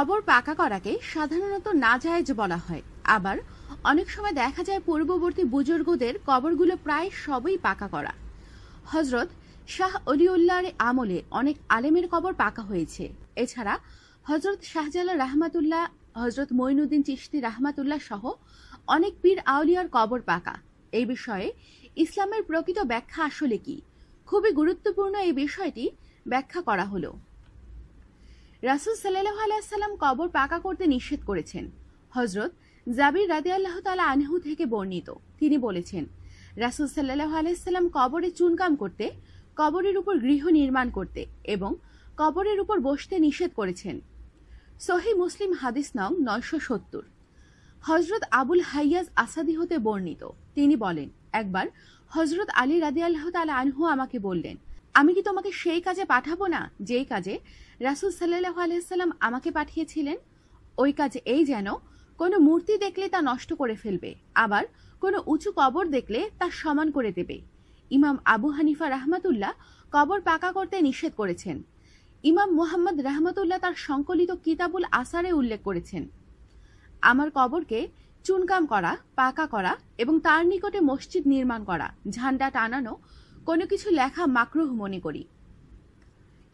কবর পাকা করাকে সাধারণত নাজায়েজ বলা হয়। আবার অনেক সময় দেখা যায় পূর্ববর্তী বুজুর্গদের কবরগুলো প্রায় সবই পাকা করা। হজরত শাহ অলিউল্লাহর আমলে অনেক আলেমের কবর পাকা হয়েছে। এছাড়া হজরত শাহজালাল রাহমাতুল্লাহ হজরত মঈনুদ্দিন চিশতি রাহমাতুল্লাহ সহ অনেক পীর আউলিয়ার কবর পাকা। এই বিষয়ে ইসলামের প্রকৃত ব্যাখ্যা আসলে কি? খুবই গুরুত্বপূর্ণ এই বিষয়টি ব্যাখ্যা করা হলো। রাসুল সাল্লাহ আলাইসাল্লাম কবর পাকা করতে নিষেধ করেছেন। হজরত জাবির রাদি আল্লাহ তালা আনহু থেকে বর্ণিত। তিনি বলেছেন, রাসুল সাল্লাহ আলাইসাল্লাম কবরে চুনকাম করতে, কবরের উপর গৃহ নির্মাণ করতে এবং কবরের উপর বসতে নিষেধ করেছেন। সহি মুসলিম হাদিস নং নয়শো সত্তর। হজরত আবুল হাইয়াজ আসাদি হতে বর্ণিত। তিনি বলেন, একবার হজরত আলী রাদি আল্লাহ তালা আনহু আমাকে বললেন আমি কি তোমাকে সেই কাজে পাঠাবো না? যেই কাজে রাসুল সাল্লাহ আলাইসাল্লাম আমাকে পাঠিয়েছিলেন, ওই কাজ এই যেন কোনো মূর্তি দেখলে তা নষ্ট করে ফেলবে, আবার কোনো উঁচু কবর দেখলে তা সমান করে দেবে। ইমাম আবু হানিফা রাহমাতুল্লাহ কবর পাকা করতে নিষেধ করেছেন। ইমাম মুহাম্মদ রাহমাতুল্লাহ তার সংকলিত কিতাবুল আসারে উল্লেখ করেছেন। আমার কবরকে চুনকাম করা, পাকা করা এবং তার নিকটে মসজিদ নির্মাণ করা, ঝান্ডা টানানো কোনো কিছু লেখা মাকরুহ মনে করি।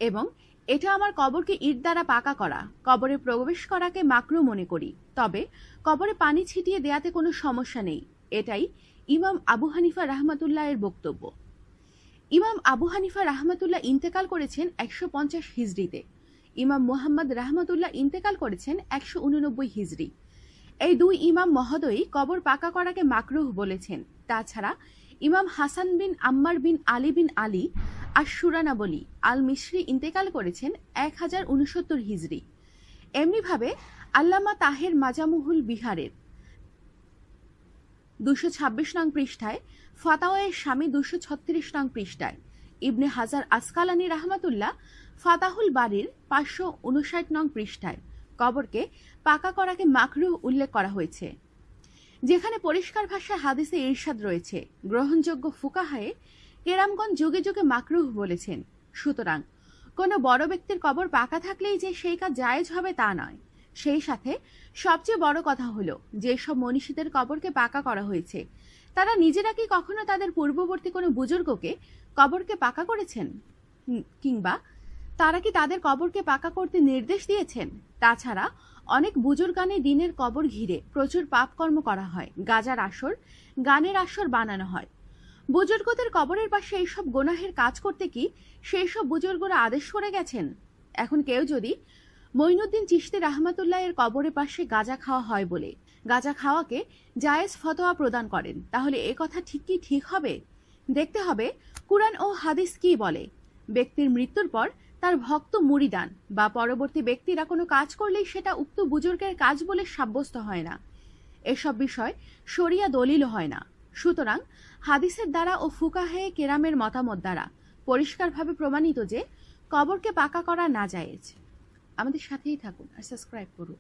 এবং এটা আমার কবরকে ইট দ্বারা পাকা করা, কবরে প্রবেশ করাকে মাকরু মনে করি। তবে কবরে পানি ছিটিয়ে দেয়াতে কোনো সমস্যা নেই। এটাই ইমাম আবু হানিফা রাহমাতুল্লাহ এর বক্তব্য। ইমাম আবু হানিফা রাহমাতুল্লাহ ইন্তেকাল করেছেন একশো পঞ্চাশ হিজড়িতে। ইমাম মোহাম্মদ রাহমাতুল্লাহ ইন্তেকাল করেছেন একশো উননব্বই হিজড়ি। এই দুই ইমাম মহোদয়ই কবর পাকা করাকে মাকরুহ বলেছেন। তাছাড়া ইমাম হাসান বিন আম্মার বিন আলী বিন আলী আর সুরানাবলী আল মিশ্রি ইন্তেকাল করেছেন এক হাজার উনসত্তর হিজড়ি এমনিভাবে আল্লামা তাহের মাজামুহুল বিহারের দুশো ছাব্বিশ নং পৃষ্ঠায় ফাতাওয়ের স্বামী দুশো ছত্রিশ নং পৃষ্ঠায়, ইবনে হাজার আসকালানি রাহমাতুল্লাহ ফাতাহুল বাড়ির পাঁচশো উনষাট নং পৃষ্ঠায় কবরকে পাকা করাকে মাকরু উল্লেখ করা হয়েছে। যেখানে পরিষ্কার ভাষায় হাদিসে ইরশাদ রয়েছে। গ্রহণযোগ্য ফুকাহায়ে কেরামগঞ্জ যুগে যুগে মাকরুহ বলেছেন। সুতরাং কোনো বড় ব্যক্তির কবর পাকা থাকলেই যে সেই কাজ জায়েজ হবে তা নয়। সেই সাথে সবচেয়ে বড় কথা হলো, যেসব মনীষীদের কবরকে পাকা করা হয়েছে, তারা নিজেরা কি কখনো তাদের পূর্ববর্তী কোনো বুজুর্গকে কবরকে পাকা করেছেন? কিংবা তারা কি তাদের কবরকে পাকা করতে নির্দেশ দিয়েছেন? তাছাড়া, অনেক বুজুর্গানে দিনের কবর ঘিরে প্রচুর পাপকর্ম করা হয়। গাজার আসর, গানের আসর বানানো হয়। বুজুর্গদের কবরের পাশে এইসব গোনাহের কাজ করতে কি সেই সব বুজুর্গরা আদেশ করে গেছেন? এখন কেউ যদি মঈনুদ্দিন চিশতি রাহমাতুল্লাহ এর কবরের পাশে গাজা খাওয়া হয় বলে, গাজা খাওয়াকে জায়েজ ফতোয়া প্রদান করেন, তাহলে এ কথা ঠিক কি ঠিক হবে? দেখতে হবে, কুরআন ও হাদিস কি বলে? ব্যক্তির মৃত্যুর পর তার ভক্ত মুড়িদান বা পরবর্তী ব্যক্তিরা কোনো কাজ করলেই সেটা উক্ত বুজুর্গের কাজ বলে সাব্যস্ত হয় না। এসব বিষয় সরিয়া দলিল হয় না। সুতরাং হাদিসের দ্বারা ও ফুকাহে কেরামের মতামত দ্বারা পরিষ্কারভাবে প্রমাণিত যে কবরকে পাকা করা না যায় আমাদের সাথেই থাকুন আর সাবস্ক্রাইব করুন।